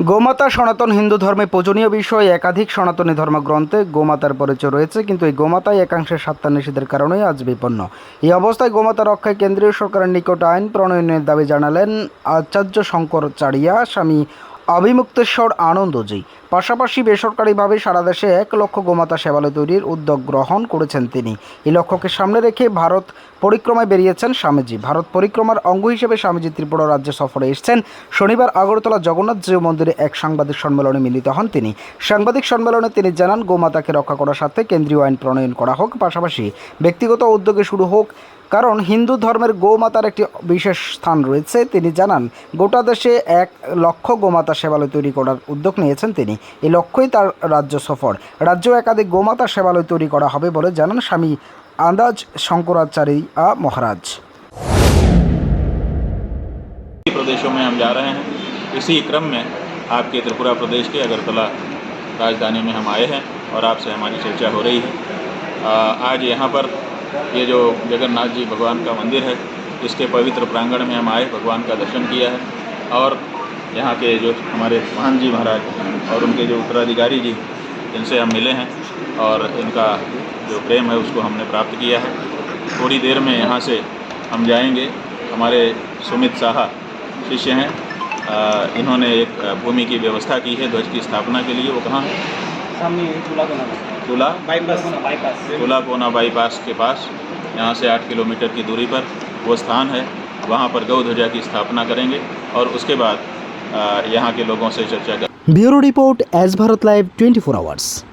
গোমাতা সনাতন হিন্দু ধর্মে পূজনীয় বিষয় একাধিক সনাতনী ধর্মগ্রন্থে গোমাতার পরিচয় রয়েছে, কিন্তু এই গোমাতায় একাংশের সাত্তা নিষেধের কারণেই আজ বিপন্ন। এই অবস্থায় গোমাতা রক্ষায় কেন্দ্রীয় সরকারের নিকট আইন প্রণয়নের দাবি জানালেন আচার্য শঙ্কর চারিয়া স্বামী অবিমুক্তেশ্বর আনন্দজি পাশাপাশি বেসরকারিভাবে সারা দেশে এক লক্ষ গোমাতা সেবালয় তৈরির উদ্যোগ গ্রহণ করেছেন তিনি। এই লক্ষ্যকে সামনে রেখে ভারত পরিক্রমায় বেরিয়েছেন স্বামীজি। ভারত পরিক্রমার অঙ্গ হিসেবে স্বামীজি ত্রিপুরা রাজ্যে সফরে এসেছেন। শনিবার আগরতলা জগন্নাথ জিও মন্দিরে এক সাংবাদিক সম্মেলনে মিলিত হন তিনি। সাংবাদিক সম্মেলনে তিনি জানান, গোমাতাকে রক্ষা করার সাথে কেন্দ্রীয় আইন প্রণয়ন করা হোক, পাশাপাশি ব্যক্তিগত উদ্যোগে শুরু হোক কারণ হিন্দু ধর্মের গোমাতার একটি বিশেষ স্থান রয়েছে তিনি জানান গোটা দেশে এক লক্ষ গোমাতা সেবালয় তৈরি করার উদ্যোগ নিয়েছেন তিনি এই লক্ষ্যই তার রাজ্য সফর রাজ্য একাধিক গোমাতা সেবালয় তৈরি করা হবে বলে জানান স্বামী আন্দাজ শঙ্করাচার্য মহারাজ प्रदेशों में हम जा रहे हैं इसी क्रम में आपके त्रिपुरा प्रदेश के अगरतला राजधानी में हम आए हैं और आपसे हमारी चर्चा हो रही है आ, आज यहाँ पर ये जो जगन्नाथ जी भगवान का मंदिर है, इसके पवित्र प्रांगण में हम आए, भगवान का दर्शन किया है। और यहाँ के जो हमारे महान जी महाराज और उनके जो उत्तराधिकारी जी, इनसे हम मिले हैं और इनका जो प्रेम है उसको हमने प्राप्त किया है। थोड़ी देर में यहाँ से हम जाएँगे। हमारे सुमित साहा शिष्य हैं। इन्होंने एक भूमि की व्यवस्था की है, ध्वज की स्थापना के लिए। वो कहाँ है? सामने तुला बाईपास तुला कोना बाईपास के पास। यहाँ से आठ किलोमीटर की दूरी पर वो स्थान है। वहाँ पर गौ ध्वजा की स्थापना करेंगे और उसके बाद यहाँ के लोगों से चर्चा कर ब्यूरो रिपोर्ट एज भारत लाइव 24 फोर आवर्स।